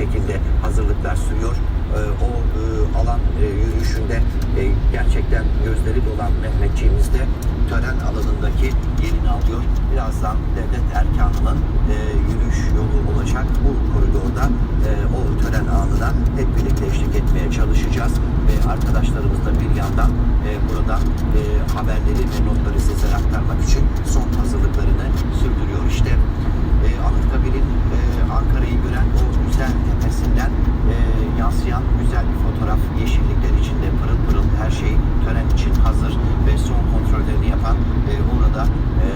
şekilde hazırlıklar sürüyor. E, o e, alan e, yürüyüşünde e, gerçekten gözleri dolan Mehmetçiğimiz de tören alanındaki yerini alıyor. Birazdan devlet erkanının e, yürüyüş yolu olacak bu koridorda e, o tören anına hep birlikte eşlik etmeye çalışacağız ve arkadaşlarımız da bir yandan e, burada e, haberleri ve notları sizlere aktarmak için son hazırlıklarını sürdürüyor. İşte e, Anıtkabir'in e, Ankara'yı gören o güzel tepesinden e, yansıyan güzel bir fotoğraf yeşillikler içinde pırıl pırıl her şey tören için hazır ve son kontrollerini yapan e, orada e,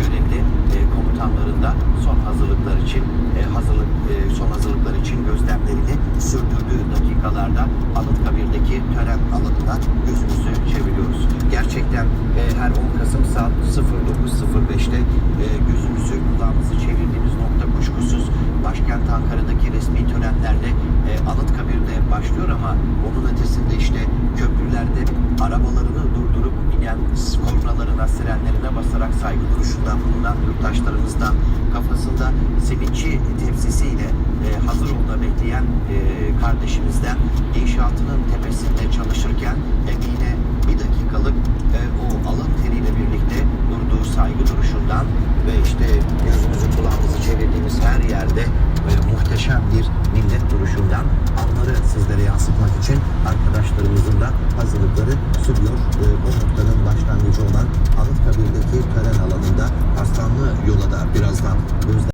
görevli e, komutanların da son hazırlıklar için e, hazırlık e, son hazırlıklar için gözlemlerini sürdürdüğü dakikalarda Anıtkabir'deki tören alanına gözümüzü çeviriyoruz. Gerçekten e, her 10 Kasım saat 09.05'te e, gözümüzü kulağımızı çevirdiğimiz nokta kuşkusuz başkent Ankara'daki resmi törenlerde e, Anıtkabir'de başlıyor ama onun ötesinde işte köprülerde arabalarını durdurup inen kornalarına, sirenlerine basarak saygı duruşunda bulunan yurttaşlarımızdan kafasında sevinçi tepsisiyle e, hazır olda bekleyen e, kardeşimizden inşaatının tepesinde çalışırken emeğine bir dakikalık e, o alın teriyle birlikte durduğu saygı duruşundan ve işte gözümüzü kulağımızı çevirdiğimiz her yerde e, muhteşem bir millet duruşundan anlıyoruz yansıtmak için arkadaşlarımızın da hazırlıkları sürüyor. Ee, e, o noktanın başlangıcı olan Anıtkabir'deki tören alanında Aslanlı Yola'da birazdan